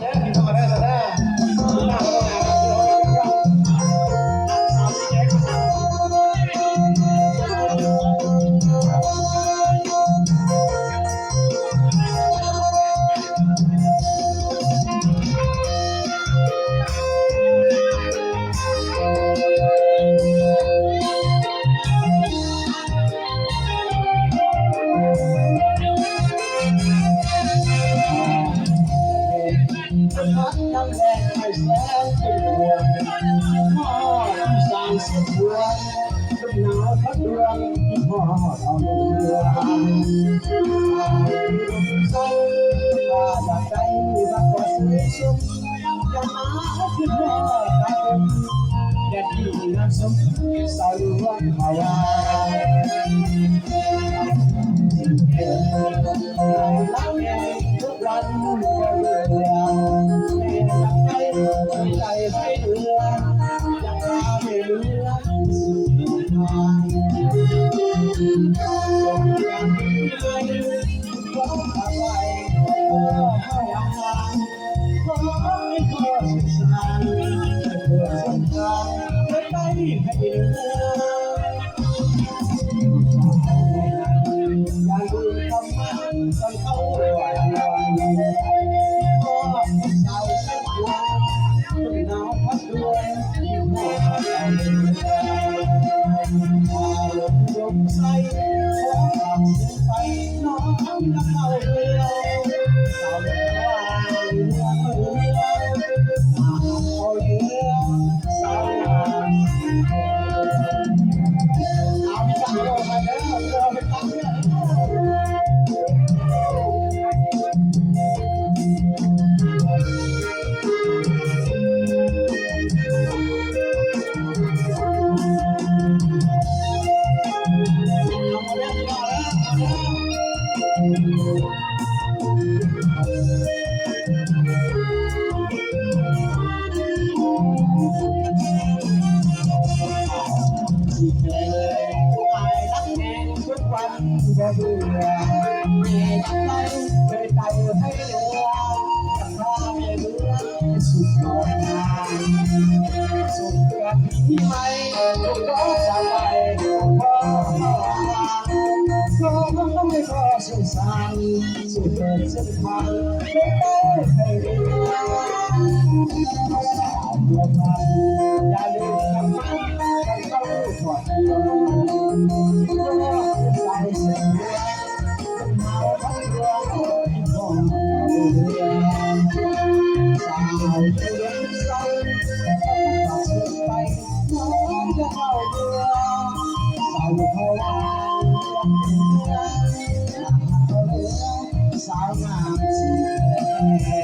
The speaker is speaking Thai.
เด้อพี่น้อ น้ำแดงให้แสนเป็นห่วงพ่อที่สางสียงหัวเป็นหนาวพัดดวงที่พ่อทำเรือเศร้าว่าอยากได้บักกว่าสีสุขจะหาขึ้นพ่ตาแดดที่น้ำสมสาวล้วนภาวา ให้อาหารขอให้ขอสุขสันต์เพื่อ Nossa. ที่เคยอายรักแม่ต้ออยาการ พ่อไม่ขอสงสารสุดเดินเส้นทางไม่ได้ให้เรือสาวเมืองมันอย่าลืมคำมันกันเข้าถอดใจใส่เสื้อหนาวทั้งเรือที่พ่อเรือสาวเดือนเศร้าต้องตัดสินไปน้องจะเข้าเรือสาวเขาลงเรือสาวงา Thank you.